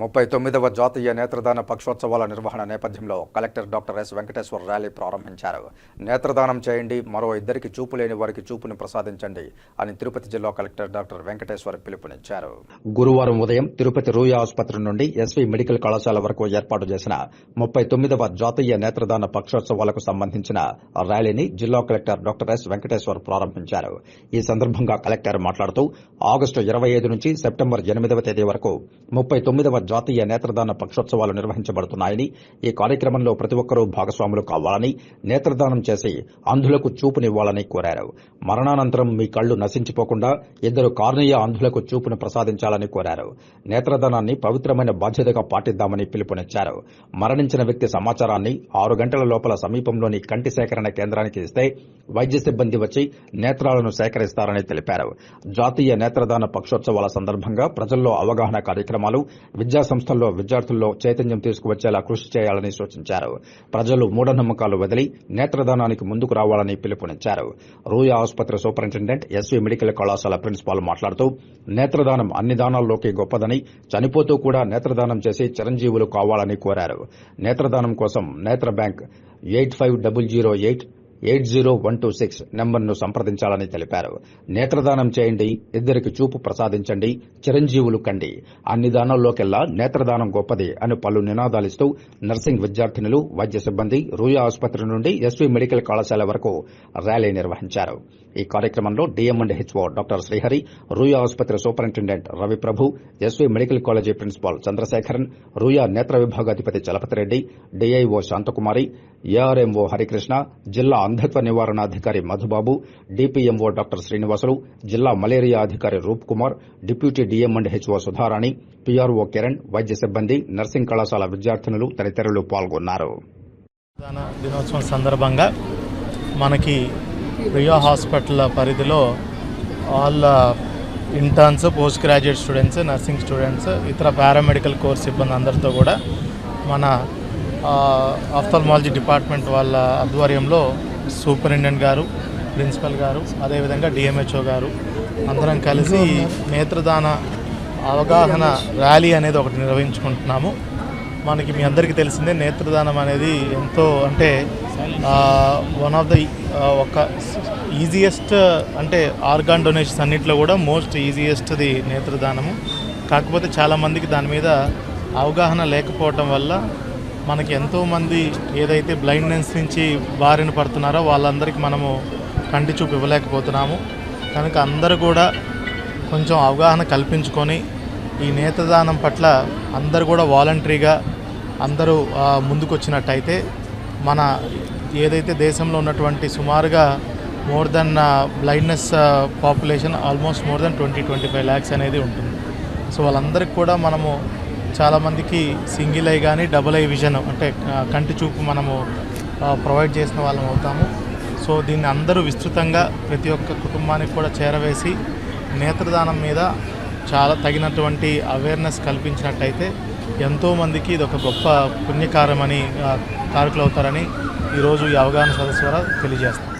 ముప్పై తొమ్మిదవ జాతీయ నేత్రదాన పక్షోత్సవాల నిర్వహణ నేపథ్యంలో collector doctor S Venkateswara rally ప్రారంభించారు. నేత్రదానం చేయండి మరో ఇద్దరికి చూపు లేని వారికి చూపుని ప్రసాదించండి అని తిరుపతి జిల్లా కలెక్టర్ డాక్టర్ వెంకటేశ్వర పిలుపునిచ్చారు. గురువారం ఉదయం తిరుపతి రూయ ఆసుపత్రి నుండి ఎస్వి మెడికల్ కళాశాల వరకు ఏర్పాటు చేసిన ముప్పై తొమ్మిదవ జాతీయ నేత్రదాన పక్షోత్సవాలకు సంబంధించిన ర్యాలీని జిల్లా కలెక్టర్ డాక్టర్ ఎస్ వెంకటేశ్వర్ ప్రారంభించారు. ఈ సందర్భంగా కలెక్టర్ మాట్లాడుతూ ఆగస్టు ఇరవై ఐదు నుంచి సెప్టెంబర్ ఎనిమిదవ తేదీ వరకు ముప్పై తొమ్మిదవ జాతీయ నేత్రదాన పక్షోత్సవాలు నిర్వహించబడుతున్నాయని ఈ కార్యక్రమంలో ప్రతి ఒక్కరూ భాగస్వాములు కావాలని నేత్రదానం చేసి అంధులకు చూపునివ్వాలని కోరారు. మరణానంతరం మీ కళ్ళు నశించిపోకుండా ఇద్దరు కార్నీయ అంధులకు చూపును ప్రసాదించాలని కోరారు. నేత్రదానాన్ని పవిత్రమైన బాధ్యతగా పాటిద్దామని పిలుపునిచ్చారు. మరణించిన వ్యక్తి సమాచారాన్ని ఆరు గంటల లోపల సమీపంలోని కంటి సేకరణ కేంద్రానికి ఇస్తే వైద్య సిబ్బంది వచ్చి నేత్రాలను సేకరిస్తారని తెలిపారు. జాతీయ నేత్రదాన పక్షోత్సవాల సందర్భంగా ప్రజల్లో అవగాహన కార్యక్రమాలు విద్య విద్యా సంస్థల్లో విద్యార్థుల్లో చైతన్యం తీసుకువచ్చేలా కృషి చేయాలని సూచించారు. ప్రజలు మూఢనమ్మకాలు వదిలి నేత్రదానానికి ముందుకు రావాలని పిలుపునిచ్చారు. రూయా ఆసుపత్రి సూపరింటెండెంట్ ఎస్వి మెడికల్ కళాశాల ప్రిన్సిపాల్ మాట్లాడుతూ నేత్రదానం అన్ని దానాల్లోకి గొప్పదని చనిపోతూ కూడా నేత్రదానం చేసి చిరంజీవులు కావాలని కోరారు. నేత్రదానం కోసం నేత్ర bank eight five double zero eight eight zero one two six నెంబర్ను సంప్రదించాలని తెలిపారు. నేత్రదానం చేయండి ఇద్దరికి చూపు ప్రసాదించండి చిరంజీవులు కండి. అన్ని దానాల్లోకెల్లా నేత్రదానం గొప్పది అని పలు నినాదాలిస్తూ నర్సింగ్ విద్యార్థినులు వైద్య సిబ్బంది రూయా ఆసుపత్రి నుండి ఎస్వీ మెడికల్ కళాశాల వరకు ర్యాలీ నిర్వహించారు. ఈ కార్యక్రమంలో DM and HO doctor Srihari Ruia ఆసుపత్రి superintendent Raviprabhu SV medical college principal Chandrasekharan Ruia నేత్ర విభాగాధిపతి చలపతిరెడ్డి డిఐఓ శాంతకుమారి ఏఆర్ఎంఓ హరికృష్ణ జిల్లా అంధత్వ నివారణ అధికారి మధుబాబు డిపిఎంఓ డాక్టర్ శ్రీనివాసులు జిల్లా మలేరియా అధికారి Roop Kumar deputy DM and HO Sudharani PRO Kiran వైద్య సిబ్బంది నర్సింగ్ కళాశాల విద్యార్థినులు తదితరులు పాల్గొన్నారు. దినోత్సవం సందర్భంగా మనకి రియా హాస్పిటల్ పరిధిలో all interns post graduate students nursing students ఇతర పారామెడికల్ కోర్స్ సిబ్బంది అందరితో కూడా మన ఆఫ్థల్మాలజీ డిపార్ట్మెంట్ వాళ్ళ ఆధ్వర్యంలో సూపరింటెండెంట్ గారు ప్రిన్సిపల్ గారు అదేవిధంగా డిఎంహెచ్ఓ గారు అందరం కలిసి నేత్రదాన అవగాహన ర్యాలీ అనేది ఒకటి నిర్వహించుకుంటున్నాము. మనకి మీ అందరికీ తెలిసిందే నేత్రదానం అనేది ఎంతో అంటే వన్ ఆఫ్ ద ఒక ఈజియెస్ట్ అంటే ఆర్గాన్ డొనేషన్స్ అన్నింటిలో కూడా మోస్ట్ ఈజియెస్ట్ది నేత్రదానము. కాకపోతే చాలామందికి దాని మీద అవగాహన లేకపోవటం వల్ల మనకి ఎంతోమంది ఏదైతే బ్లైండ్నెస్ నుంచి బారిన పడుతున్నారో వాళ్ళందరికీ మనము కంటి చూపు ఇవ్వలేకపోతున్నాము. కనుక అందరూ కూడా కొంచెం అవగాహన కల్పించుకొని ఈ నేతదానం పట్ల అందరూ కూడా వాలంటరీగా అందరూ ముందుకొచ్చినట్టయితే మన ఏదైతే దేశంలో ఉన్నటువంటి సుమారుగా more than blindness population almost more than twenty twenty five lakhs అనేది ఉంటుంది. సో వాళ్ళందరికీ కూడా మనము చాలామందికి సింగిల్ ఐ కానీ డబుల్ ఐ విజన్ అంటే కంటి చూపు మనము ప్రొవైడ్ చేసిన వాళ్ళం అవుతాము. సో దీన్ని అందరూ విస్తృతంగా ప్రతి ఒక్క కుటుంబానికి కూడా చేరవేసి నేత్రదానం మీద చాలా తగినటువంటి అవేర్నెస్ కల్పించినట్టయితే ఎంతోమందికి ఇది ఒక గొప్ప పుణ్యకారమని ఆ, కారకులు అవుతారని ఈరోజు ఈ అవగాహన సదస్సు ద్వారా తెలియజేస్తాం.